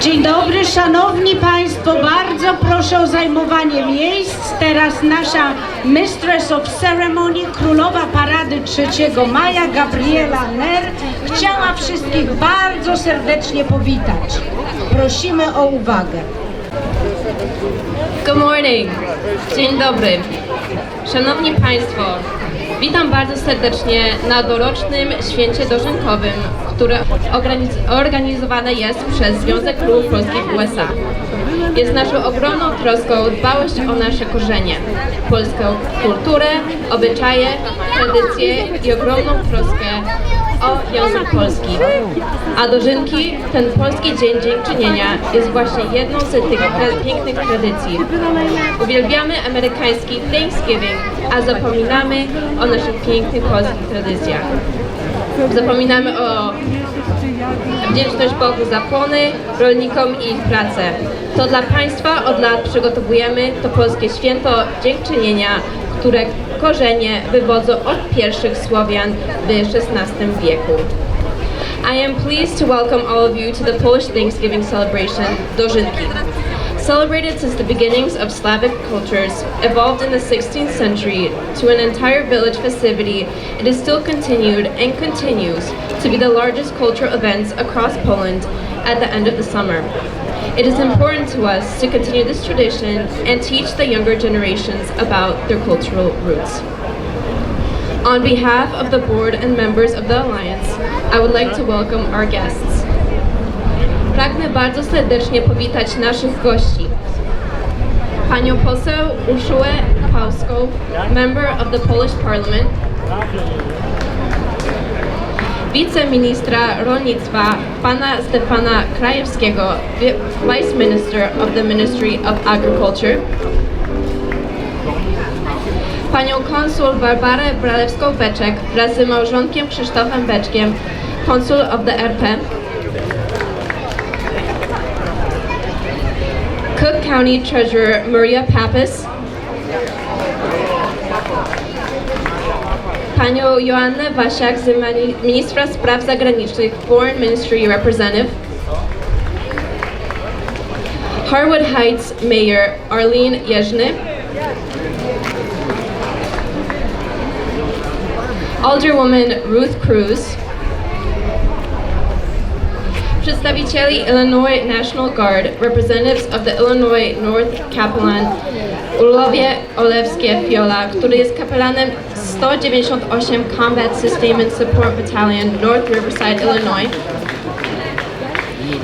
Dzień dobry, szanowni państwo, bardzo proszę o zajmowanie miejsc. Teraz nasza Mistress of Ceremony, królowa parady 3 maja, Gabriela Ner, chciała wszystkich bardzo serdecznie powitać. Prosimy o uwagę. Good morning. Dzień dobry. Szanowni Państwo, witam bardzo serdecznie na dorocznym święcie dożynkowym, które organiz- organizowane jest przez Związek Królów Polskich USA. Jest naszą ogromną troską dbałość o nasze korzenie, polską kulturę, obyczaje, tradycje i ogromną troskę o język polski. A dożynki, ten polski Dzień Dziękczynienia jest właśnie jedną z tych pięknych tradycji. Uwielbiamy amerykański Thanksgiving, a zapominamy o naszych pięknych polskich tradycjach. Zapominamy o wdzięczność Bogu za płony, rolnikom i ich pracę. To dla Państwa od lat przygotowujemy to polskie święto dziękczynienia, które korzenie wywodzą od pierwszych Słowian w XVI wieku. I am pleased to welcome all of you to the Polish Thanksgiving celebration, Dożynki. Celebrated since the beginnings of Slavic cultures, evolved in the 16th century to an entire village festivity, it is still continued and continues to be the largest cultural events across Poland at the end of the summer. It is important to us to continue this tradition and teach the younger generations about their cultural roots. On behalf of the board and members of the Alliance, I would like to welcome our guests. Pragnę bardzo serdecznie powitać naszych gości. Panią poseł Urszulę Pauską, member of the Polish Parliament. Wiceministra rolnictwa pana Stefana Krajewskiego, Vice Minister of the Ministry of Agriculture. Panią konsul Barbarę Bralewską-Beczek wraz z małżonkiem Krzysztofem Beczkiem, konsul of the RP. Cook County Treasurer Maria Pappas. Panią Joannę Wasiak z Ministra Spraw Zagranicznych Foreign Ministry Representative. Harwood Heights Mayor Arlene Jeżny. Alderwoman Ruth Cruz. Przedstawicieli Illinois National Guard, representatives of the Illinois North Capellan Ulowie Olewskie Fiola, który jest kapelanem 198 Combat Sustainment Support Battalion North Riverside, Illinois.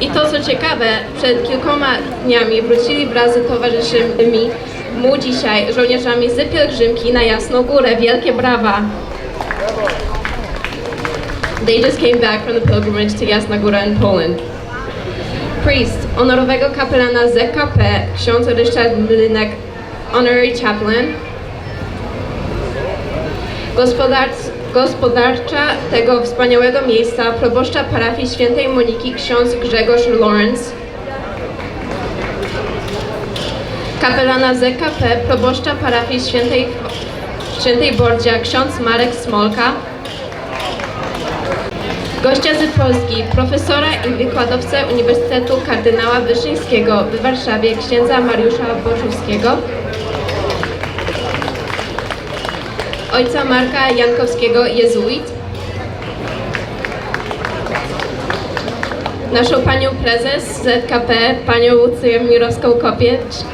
I to co ciekawe, przed kilkoma dniami wrócili wraz z towarzyszymi mu dzisiaj żołnierzami z pielgrzymki na Jasną Górę. Wielkie brawa! They just came back from the pilgrimage to Jasna Góra in Poland. Priest, honorowego kapelana ZKP, ksiądz Ryszard Mlynek, honorary chaplain. Gospodarc, gospodarcza tego wspaniałego miejsca, proboszcza parafii świętej Moniki, ksiądz Grzegorz Lawrence. Kapelana ZKP, proboszcza parafii świętej, świętej Bordzia, ksiądz Marek Smolka. Gościa z Polski, profesora i wykładowcę Uniwersytetu Kardynała Wyszyńskiego w Warszawie, księdza Mariusza Boczówskiego. Ojca Marka Jankowskiego, jezuit. Naszą panią prezes ZKP, panią Łucję Mirowską-Kopiecz.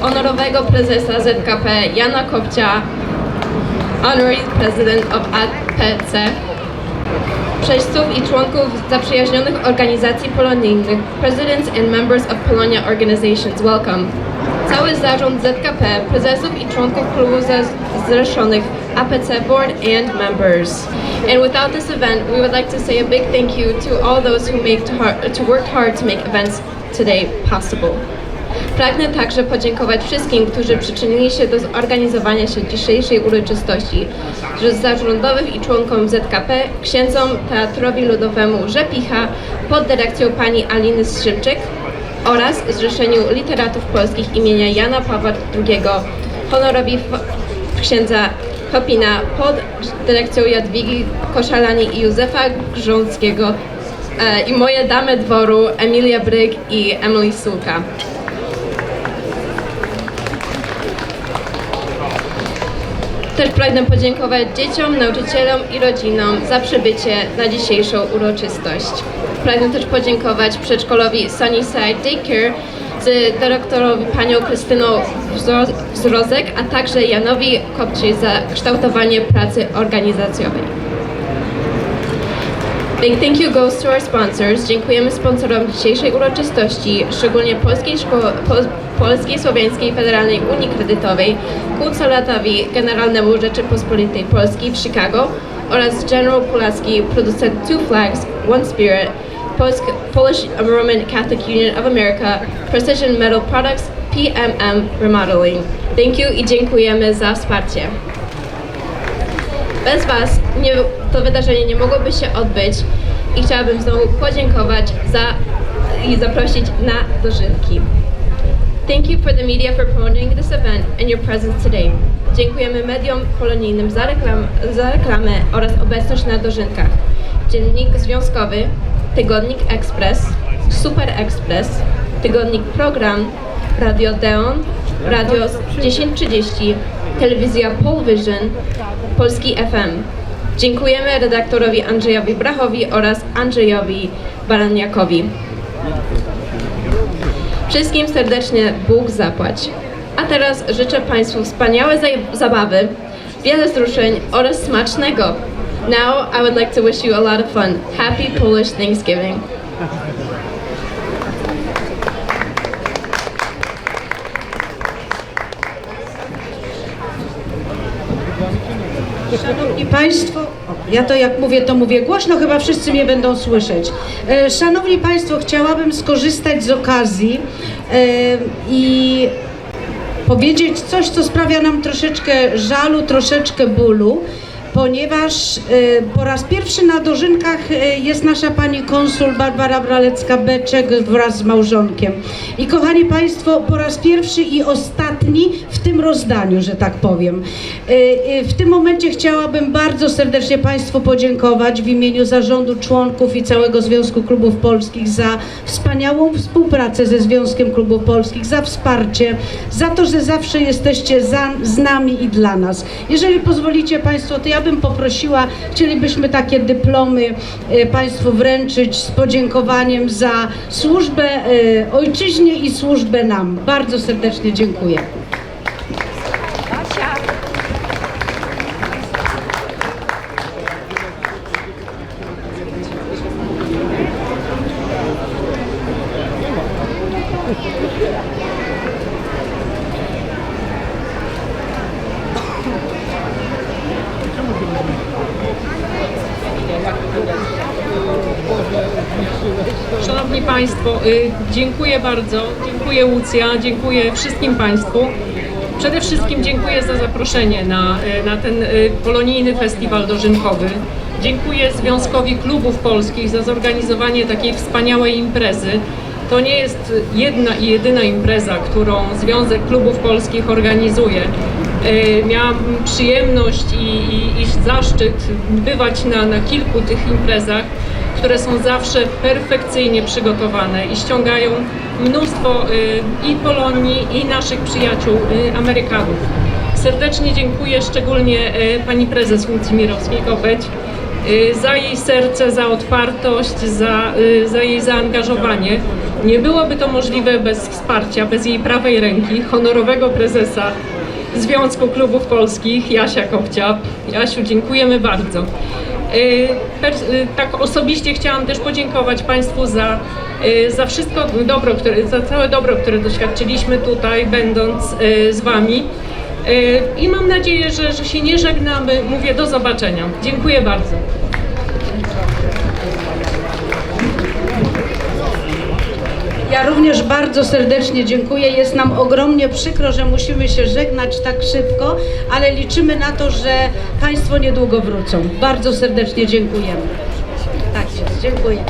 Honorowego prezesa ZKP Jana Kopcia, Honorary President of APC, przeźców i członków zaprzyjaźnionych organizacji polonijnych, Presidents and Members of Polonia Organizations, welcome. Cały zarząd ZKP, prezesów i członków klubów zrzeszonych, APC Board and members. And without this event, we would like to say a big thank you to all those who make to, har- to work hard to make events today possible. Pragnę także podziękować wszystkim, którzy przyczynili się do zorganizowania się dzisiejszej uroczystości, z zarządowych i członkom ZKP, księdzom Teatrowi Ludowemu Rzepicha pod dyrekcją pani Aliny Skrzypczyk oraz Zrzeszeniu Literatów Polskich imienia Jana Pawła II, honorowi księdza Hopina pod dyrekcją Jadwigi Koszalani i Józefa Grząckiego e, i moje damy dworu Emilia Bryk i Emily Sulka. Też pragnę podziękować dzieciom, nauczycielom i rodzinom za przybycie na dzisiejszą uroczystość. Pragnę też podziękować przedszkolowi Sunnyside Daycare z dyrektorowi panią Krystyną Wzro- Wzrozek, a także Janowi Kopczy za kształtowanie pracy organizacjowej. Big thank you goes to our sponsors. Dziękujemy sponsorom dzisiejszej uroczystości, szczególnie Polskiej, Szko- po- Polskiej Słowiańskiej Federalnej Unii Kredytowej, Kulcolatowi Generalnemu Rzeczypospolitej Polskiej w Chicago oraz General Pulaski, producent Two Flags, One Spirit, Polsk, Polish Roman Catholic Union of America, Precision Metal Products, PMM Remodeling. Thank you i dziękujemy za wsparcie. Bez Was nie, to wydarzenie nie mogłoby się odbyć i chciałabym znowu podziękować za i zaprosić na dożynki. Thank you for the media for promoting this event and your presence today. Dziękujemy mediom polonijnym za, reklam, za reklamę oraz obecność na dożynkach. Dziennik Związkowy, Tygodnik Express, Super Express, Tygodnik Program, Radio Deon, Radio 1030, Telewizja Polvision, Polski FM. Dziękujemy redaktorowi Andrzejowi Brachowi oraz Andrzejowi Baraniakowi. Wszystkim serdecznie Bóg zapłać. A teraz życzę Państwu wspaniałe zabawy, wiele wzruszeń oraz smacznego. Now I would like to wish you a lot of fun. Happy Polish Thanksgiving. Szanowni Państwo, ja to jak mówię, to mówię głośno, chyba wszyscy mnie będą słyszeć. E, Szanowni Państwo, chciałabym skorzystać z okazji e, i powiedzieć coś, co sprawia nam troszeczkę żalu, troszeczkę bólu, ponieważ e, po raz pierwszy na dożynkach e, jest nasza pani konsul Barbara Bralecka-Beczek wraz z małżonkiem. I kochani Państwo, po raz pierwszy i ostatni w tym rozdaniu, że tak powiem. E, W tym momencie chciałabym bardzo serdecznie Państwu podziękować w imieniu zarządu członków i całego Związku Klubów Polskich za wspaniałą współpracę ze Związkiem Klubów Polskich, za wsparcie, za to, że zawsze jesteście za, z nami i dla nas. Jeżeli pozwolicie Państwo, to ja bym poprosiła, chcielibyśmy takie dyplomy e, Państwu wręczyć z podziękowaniem za służbę e, ojczyźnie i służbę nam. Bardzo serdecznie dziękuję. Szanowni Państwo, y, dziękuję bardzo. Dziękuję Łucja, dziękuję wszystkim Państwu. Przede wszystkim dziękuję za zaproszenie na, y, na ten y, polonijny festiwal dożynkowy. Dziękuję Związkowi Klubów Polskich za zorganizowanie takiej wspaniałej imprezy. To nie jest jedna i jedyna impreza, którą Związek Klubów Polskich organizuje. Miałam przyjemność i, i, i zaszczyt bywać na, na kilku tych imprezach które są zawsze perfekcyjnie przygotowane i ściągają mnóstwo y, i Polonii, i naszych przyjaciół y, Amerykanów. Serdecznie dziękuję szczególnie y, pani prezes Łucji Mirowskiej-Kopeć za jej serce, za otwartość, za, za jej zaangażowanie. Nie byłoby to możliwe bez wsparcia, bez jej prawej ręki, honorowego prezesa Związku Klubów Polskich, Jasia Kopcia. Jasiu, dziękujemy bardzo. Y, y, Tak osobiście chciałam też podziękować Państwu za, y, za wszystko dobro, które, za całe dobro, które doświadczyliśmy tutaj, będąc z Wami. I mam nadzieję, że, że się nie żegnamy. Mówię do zobaczenia. Dziękuję bardzo. Ja również bardzo serdecznie dziękuję. Jest nam ogromnie przykro, że musimy się żegnać tak szybko, ale liczymy na to, że Państwo niedługo wrócą. Bardzo serdecznie dziękujemy. Dziękuję.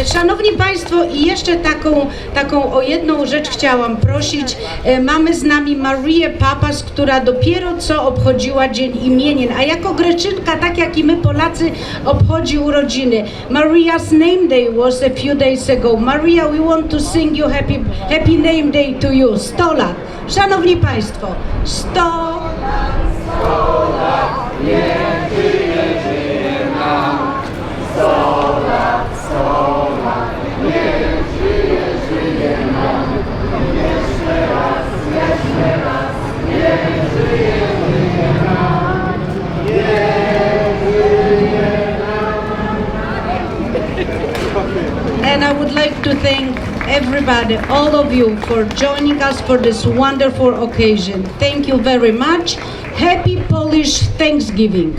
E, Szanowni Państwo, i jeszcze taką, taką o jedną rzecz chciałam prosić. E, Mamy z nami Marię Papas, która dopiero co obchodziła Dzień Imienin, a jako Greczynka, tak jak i my Polacy, obchodzi urodziny. Maria's name day was a few days ago. Maria, we want to sing you happy, happy name day to you. 100 lat. Szanowni Państwo, 100 everybody, all of you, for joining us for this wonderful occasion. Thank you very much. Happy Polish Thanksgiving.